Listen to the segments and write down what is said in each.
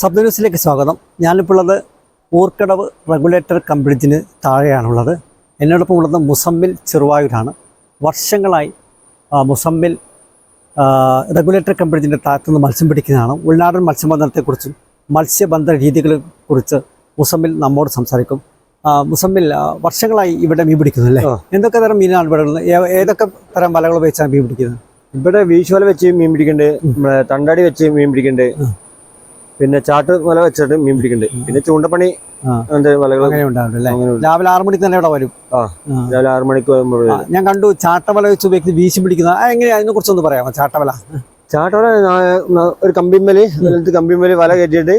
Sub ന്യൂസിലേക്ക് സ്വാഗതം. ഞാനിപ്പോൾ ഉള്ളത് ഊർക്കടവ് റെഗുലേറ്റർ കംബ്രിഡ്ജിന് താഴെയാണുള്ളത്. എന്നോടൊപ്പം ഉള്ളത് മുസമ്മിൽ ചെറുവായൂരാണ്. വർഷങ്ങളായി മുസമ്മിൽ റെഗുലേറ്റർ കംബ്രിഡ്ജിന്റെ താഴത്തുനിന്ന് മത്സ്യം പിടിക്കുന്നതാണ്. ഉൾനാടൻ മത്സ്യബന്ധനത്തെക്കുറിച്ചും മത്സ്യബന്ധന രീതികളെ കുറിച്ച് മുസമ്മിൽ നമ്മോട് സംസാരിക്കും. മുസമ്മിൽ വർഷങ്ങളായി ഇവിടെ മീൻ പിടിക്കുന്നു അല്ലേ. എന്തൊക്കെ തരം മീനാണ് ഇവിടെ ഉള്ളത്? ഏതൊക്കെ തരം വലകൾ ഉപയോഗിച്ചാണ് മീൻ പിടിക്കുന്നത്? ഇവിടെ വീശുവല വെച്ച് മീൻ പിടിക്കണ്ട് നമ്മളെ തണ്ടാടി വെച്ച് മീൻ പിടിക്കണ്ട് പിന്നെ ചാട്ട് വല വെച്ചിട്ട് മീൻ പിടിക്കണ്ട്. പിന്നെ ചൂണ്ടപ്പണി. രാവിലെ ആറു മണിക്ക് തന്നെ ഇവിടെ വരും. രാവിലെ ആറു മണിക്ക് വരുമ്പോൾ ഞാൻ കണ്ടു ചാട്ടവല വെച്ച് ഉപയോഗിക്കുന്ന വീശി പിടിക്കുന്ന. എങ്ങനെയാ? അതിനെ കുറിച്ചൊന്ന് പറയാമോ? ചാട്ടവല ചാട്ടവല ഒരു കമ്പിമ്മൽ അതിനകത്ത് കമ്പിമ്മൽ വല കയറ്റിട്ട്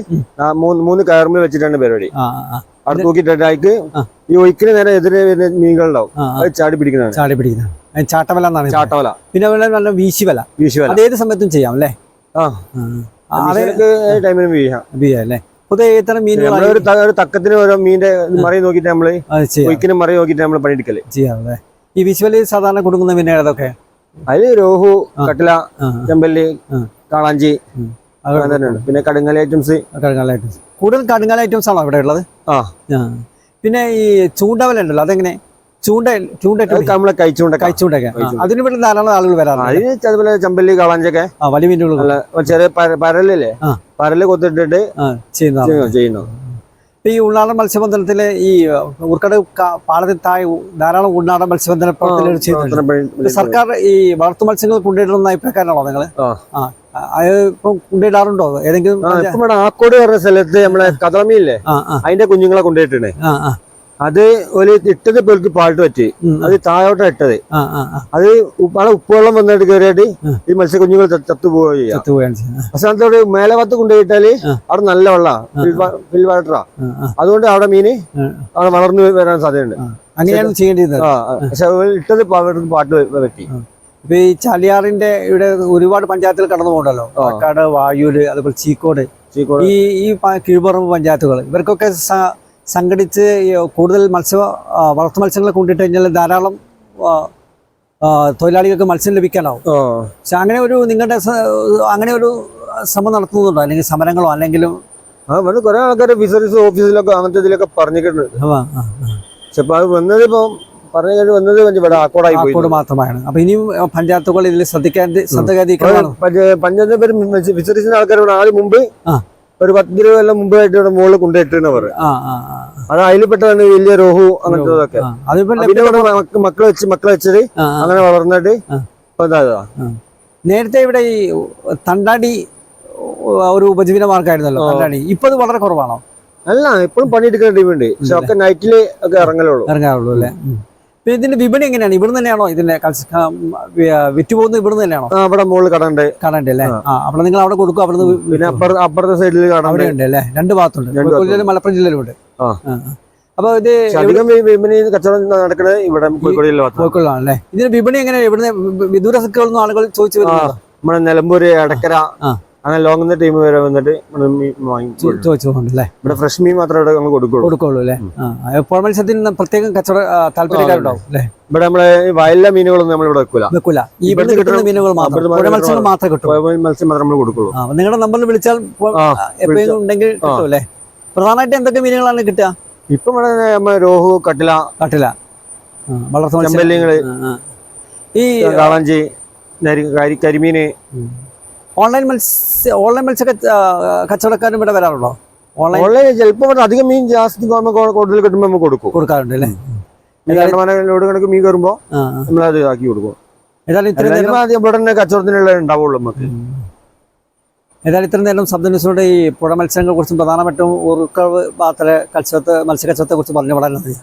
മൂന്ന് മൂന്ന് വെച്ചിട്ടാണ് പരിപാടി. അവിടെ തൂക്കിയിട്ടിട്ട് അതിക്ക് ഈ ഒഴുക്കിന് നേരെ എതിരെ വരുന്ന മീനുകളുണ്ടാവും. അത് ചാടി പിടിക്കുന്നതാണ്. ചാടി പിടിക്കുന്ന അതിന് ചാട്ടവല എന്നാണ് ചാട്ടവല പിന്നെ വീശിവല വീശിവല ഏത് സമയത്തും ചെയ്യാം അല്ലേ? ആ. ടൈമിന് വീശാം ചെയ്യാം അല്ലേ? പൊതുവെ ഇത്തരം മീനുകൾ ഒരു തക്കത്തിന് ഓരോ മീന്റെ മറി നോക്കിട്ട് നമ്മൾ ചെയ്യാം. മറി നോക്കിട്ട് നമ്മൾ പണിയെടുക്കൽ. ചെയ്യാം ഈ വിശ്വലി സാധാരണ കൊടുക്കുന്ന മീൻ ഏതൊക്കെ? അതിൽ രോഹു. കട്ടില ചെമ്പല്ലി കാളാഞ്ചി പിന്നെ കടുങ്ങല ഐറ്റംസ്. കടുങ്ങല ഐറ്റംസ്. കൂടുതൽ കടുങ്ങല ഐറ്റംസ് ആണോ ഇവിടെ ഉള്ളത്? ആ. ആ. പിന്നെ ഈ ചൂണ്ടവല ഉണ്ടല്ലോ അതെങ്ങനെ? ചൂണ്ട ചൂണ്ട അത് നമ്മളെ കൈച്ചൂണ്ട കഴിച്ചൂണ്ടൊക്കെ അതിന് വേണ്ടി ധാരാളം ആളുകൾ വരാറുണ്ട്. അതിന് അതുപോലെ ചമ്പല്ലി കാളാഞ്ചൊക്കെ വലിയ മീനുകൾ ചെറിയ പരലില്ലേ. പരൽ കൊത്തിട്ടിട്ട് ചെയ്യുന്നു- ഈ ഉൾനാടൻ മത്സ്യബന്ധനത്തിലെ ഈ ഉർക്കട പാളത്തിൽ താഴെ ധാരാളം ഉൾനാടൻ മത്സ്യബന്ധന പ്രവർത്തനങ്ങൾ ചെയ്യുന്നുണ്ട് സർക്കാർ ഈ വളർത്തു മത്സ്യങ്ങൾ കൊണ്ടിടുന്ന അഭിപ്രായക്കാരാണോ നിങ്ങൾ? കൊണ്ടിടാറുണ്ടോ ഏതെങ്കിലും ആക്കോട് പറഞ്ഞ സ്ഥലത്ത് നമ്മളെ ആ അതിന്റെ കുഞ്ഞുങ്ങളെ കൊണ്ടുപോയിട്ടുണ്ട്. അത് ഒരു ഇട്ടത് പേർക്ക് പാട്ട് പറ്റി. അത് താഴോട്ടാ ഇട്ടത്. ആ ആ ആ. അത് അവിടെ ഉപ്പുവെള്ളം വന്നിട്ട് കയറിയിട്ട് ഈ മത്സ്യ കുഞ്ഞുങ്ങൾ ചത്തുപോവുക ചെയ്യാം. ചത്തുപോയാണ് ചെയ്യുന്നത് അവസാനത്തോട് മേലെ ഭാഗത്ത് കൊണ്ടുപോയിട്ടാൽ ആ. അവിടെ നല്ല വെള്ളമാണ് ഫിൽ വാട്ടറാ ആ, ആ, അതുകൊണ്ട് അവിടെ മീന് ആ. അവിടെ വളർന്നു വരാൻ സാധ്യതയുണ്ട്. അങ്ങനെയാണ് ചെയ്യേണ്ടത് ആ പക്ഷെ ഇട്ടത് പാട്ട് പറ്റി ഇപ്പൊ ഈ ചാലിയാറിന്റെ ഇവിടെ ഒരുപാട് പഞ്ചായത്തിൽ കടന്നു പോകണ്ടല്ലോ. പാലക്കാട് വായൂര് അതുപോലെ ചീക്കോട്. ഈ ഈ കീഴ്പറമ്പ് പഞ്ചായത്തുകൾ ഇവർക്കൊക്കെ സംഘടിച്ച് കൂടുതൽ മത്സ്യ വളർത്തു മത്സ്യങ്ങളെ കൊണ്ടിട്ട് കഴിഞ്ഞാൽ ധാരാളം തൊഴിലാളികൾക്ക് മത്സ്യം ലഭിക്കാനാവും. പക്ഷെ അങ്ങനെ ഒരു നിങ്ങളുടെ അങ്ങനെ ഒരു ശ്രമം നടത്തുന്നുണ്ടോ? അല്ലെങ്കിൽ സമരങ്ങളോ അല്ലെങ്കിലും? ആ കുറെ ആൾക്കാർ ഫിഷറീസ് ഓഫീസിലൊക്കെ അങ്ങനത്തെ ഇതിലൊക്കെ പറഞ്ഞിട്ടുണ്ട്. പക്ഷെ അത് വന്നത് ഇപ്പൊ പറഞ്ഞു വന്നത് ഇവിടെ ആക്കോടായി ആക്കോട് മാത്രമാണ് അപ്പൊ ഇനിയും പഞ്ചായത്തുകൾ ഇതിൽ ശ്രദ്ധിക്കാൻ ശ്രദ്ധ പഞ്ചായത്ത് പേര് ഫിഷറീസിന്റെ ആൾക്കാർ ആദ്യം മുമ്പ്. ഒരു പത്ത് ഇരുപത് കൊല്ലം മുമ്പായിട്ട് ഇവിടെ മുകളിൽ കൊണ്ടുപോയിട്ടാണ് പറയുക. അത് അതിൽ പെട്ടതാണ് വലിയ രോഹു അങ്ങനത്തെ പിന്നെ ഇവിടെ മക്കളെ വെച്ച് മക്കളെ വെച്ചത്. അങ്ങനെ വളർന്നിട്ട്. ഇപ്പൊ ഇതായതാ. നേരത്തെ ഇവിടെ ഈ തണ്ടാടി ഒരു ഉപജീവന മാർഗമായിരുന്നല്ലോ തണ്ടാടി. ഇപ്പൊ അത് വളരെ കുറവാണോ? അല്ല ഇപ്പോഴും പണിയെടുക്കുന്ന ടീമുണ്ട് പക്ഷെ ഒക്കെ നൈറ്റിൽ ഒക്കെ ഇറങ്ങലുള്ളൂ. ഇറങ്ങാറുള്ളൂ അല്ലേ? പിന്നെ ഇതിന്റെ വിപണി എങ്ങനെയാണ്? ഇവിടുന്ന് തന്നെയാണോ ഇതിന്റെ വിറ്റുപോകുന്നത് ഇവിടെ ഇവിടുന്ന് തന്നെയാണോ? അവിടെ മുകളിൽ കടണ്ട്. കടണ്ട് അല്ലേ? ആ. അവിടെ നിങ്ങൾ അവിടെ കൊടുക്കും? അവിടെ പിന്നെ അപ്പുറത്തെ സൈഡിൽ അവിടെ ഉണ്ട് അല്ലേ? രണ്ട് ഭാഗത്തുണ്ട്. മലപ്പുറം ജില്ലയിലും ഉണ്ട് ആ. ആ, ആ. അപ്പൊ ഇത് അധികം വിപണി കച്ചവടം നടക്കുന്നത് ഇവിടെ കോഴിക്കോടിലാണ് അല്ലേ? ഇതിന്റെ വിപണി എങ്ങനെയാണ് ഇവിടുന്ന് വിദൂര സിക്കുകളിൽ ആളുകൾ ചോദിച്ചു നമ്മുടെ നിലമ്പൂര് എടക്കര അങ്ങനെ ലോങ് ടീം വരെ വന്നിട്ട് ഇവിടെ മീൻ വാങ്ങി ചോ- ചോദിച്ചു പോകുന്നുണ്ട് അല്ലേ ഇവിടെ ഫ്രഷ് മീൻ മാത്രമേ ഇവിടെ നമ്മൾ കൊടുക്കുള്ളൂ. കൊടുക്കുള്ളൂ അല്ലേ? പുഴ മത്സ്യത്തിന് പ്രത്യേകം കച്ചവട താല്പര്യക്കാരുണ്ടാവും അല്ലേ? ഇവിടെ നമ്മളെ വയലിലെ മീനുകളൊന്നും നമ്മൾ ഇവിടെ വെക്കൂല. വെക്കൂല. ഈ ഇവിടുന്ന് കിട്ടുന്ന മീനുകൾ മാത്രം. പുഴ മത്സ്യങ്ങൾ മാത്രമേ കിട്ടും മത്സ്യം മാത്രം നമ്മൾ കൊടുക്കുള്ളൂ. നിങ്ങളുടെ നമ്പറിൽ വിളിച്ചാൽ എപ്പോഴും ഉണ്ടെങ്കിൽ കിട്ടും അല്ലേ പ്രധാനമായിട്ട് എന്തൊക്കെ മീനുകളാണ് കിട്ടുക? ഇപ്പൊ ഇവിടെ നമ്മൾ രോഹു കട്ടില കട്ടില. വളർത്തു ചെമ്പല്ലിങ്ങൾ. ഈ കാളാഞ്ചി കരിമീന് ഓൺലൈൻ മത്സ്യ ഓൺലൈൻ മത്സ്യ കച്ച- കച്ചവടക്കാരും ഇവിടെ വരാറുണ്ടോ? ഓൺലൈൻ ഓൺലൈൻ ചിലപ്പോൾ ഇവിടെ അധികം മീൻ ജാസ്തി കൂടുതൽ കിട്ടുമ്പോൾ നമുക്ക് കൊടുക്കും. കൊടുക്കാറുണ്ട് അല്ലേ ലോഡ് കണക്ക് മീൻ കയറുമ്പോൾ അത് ആക്കി കൊടുക്കും. ഏതായാലും ഇത്ര നേരം ആദ്യം ഇവിടെ തന്നെ കച്ചവടത്തിനുള്ള ഉണ്ടാവുള്ളൂ നമുക്ക്. ഏതായാലും ഇത്രയും നേരം ശബ്ദ ന്യൂസിലൂടെ ഈ പുഴ മത്സ്യങ്ങളെ കുറിച്ചും പ്രധാനമായിട്ടും ഉറുക്കവ് പാത്ര കച്ചവടത്തെ മത്സ്യ കച്ചവടത്തെ കുറിച്ച് പറഞ്ഞു വളരെ നന്ദി